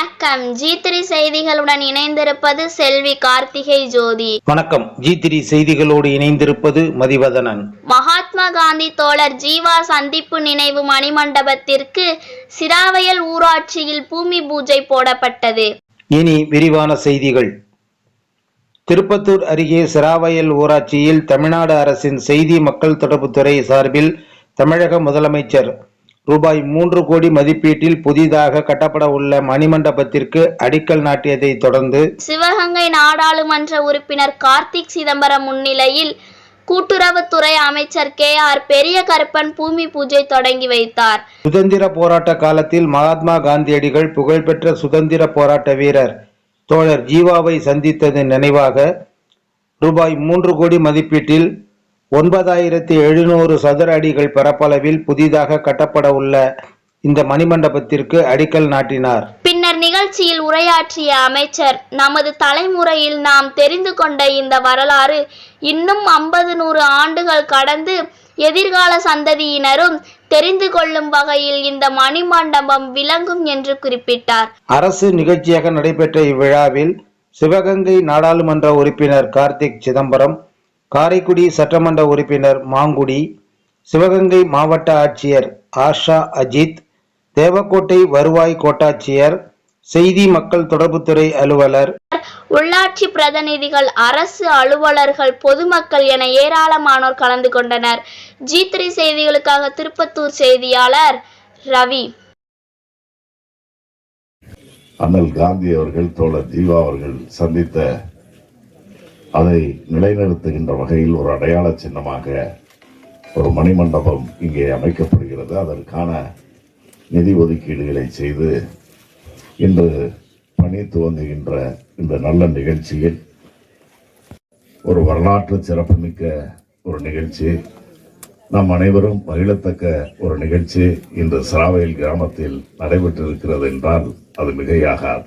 வணக்கம். G three செய்திகளுடன் இணைந்திருப்பது செல்வி கார்த்திகை ஜோதி. வணக்கம். ஜி த்ரீ செய்திகளோடு இணைந்திருப்பது மதிவதனன். மகாத்மா காந்தி தோழர் ஜீவா சந்திப்பு நினைவு மணிமண்டபத்திற்கு சிராவயல் ஊராட்சியில் பூமி பூஜை போடப்பட்டது. இனி விரிவான செய்திகள். திருப்பத்தூர் அருகே சிராவயல் ஊராட்சியில் தமிழ்நாடு அரசின் செய்தி மக்கள் தொடர்புத்துறை சார்பில் தமிழக முதலமைச்சர் ரூபாய் மூன்று கோடி மதிப்பீட்டில் புதிதாக கட்டப்பட உள்ள மணிமண்டபத்திற்கு அடிக்கல் நாட்டியதைத் தொடர்ந்து சிவகங்கை நாடாளுமன்ற உறுப்பினர் கார்த்திக் சிதம்பரம் முன்னிலையில் கூட்டுறவுத்துறை அமைச்சர் கே ஆர் பெரிய கருப்பன் பூமி பூஜை தொடங்கி வைத்தார். சுதந்திர போராட்ட காலத்தில் மகாத்மா காந்தியடிகள் புகழ்பெற்ற சுதந்திர போராட்ட வீரர் தோழர் ஜீவாவை சந்தித்தது நினைவாக ரூபாய் மூன்று கோடி மதிப்பீட்டில் ஒன்பதாயிரத்தி எழுநூறு சதுர அடிகள் பரப்பளவில் புதிதாக கட்டப்பட உள்ள இந்த மணிமண்டபத்திற்கு அடிக்கல் நாட்டினார். பின்னர் நிகழ்ச்சியில் உரையாற்றிய அமைச்சர் நமது தலைமுறையில் நாம் தெரிந்து கொண்ட இந்த வரலாறு இன்னும் ஐம்பது நூறு ஆண்டுகள் கடந்து எதிர்கால சந்ததியினரும் தெரிந்து கொள்ளும் வகையில் இந்த மணிமண்டபம் விளங்கும் என்று குறிப்பிட்டார். அரசு நிகழ்ச்சியாக நடைபெற்ற இவ்விழாவில் சிவகங்கை நாடாளுமன்ற உறுப்பினர் கார்த்திக் சிதம்பரம் காரைக்குடி சட்டமன்ற உறுப்பினர் மாங்குடி சிவகங்கை மாவட்ட ஆட்சியர் ஆஷா அஜித் தேவக்கோட்டை வருவாய் கோட்டாட்சியர் செய்தி மக்கள் தொடர்புத்துறை அலுவலர். உள்ளாட்சி பிரதிநிதிகள் அரசு அலுவலர்கள் பொதுமக்கள் என ஏராளமானோர் கலந்து கொண்டனர். ஜி த்ரீ செய்திகளுக்காக திருப்பத்தூர் செய்தியாளர் ரவி. அண்ணல் காந்தி அவர்கள் தோழர் ஜீவா அவர்கள் சந்தித்த அதை நிலைநிறுத்துகின்ற வகையில் ஒரு அடையாள சின்னமாக ஒரு மணிமண்டபம் இங்கே அமைக்கப்படுகிறது. அதற்கான நிதி ஒதுக்கீடுகளை செய்து இன்று பணி துவங்குகின்ற இந்த நல்ல நிகழ்ச்சியில் ஒரு வரலாற்று சிறப்புமிக்க ஒரு நிகழ்ச்சி. நம் அனைவரும் மகிழத்தக்க ஒரு நிகழ்ச்சி. இன்று சிராவையில் கிராமத்தில் நடைபெற்றிருக்கிறது என்றால் அது மிகையாகாது.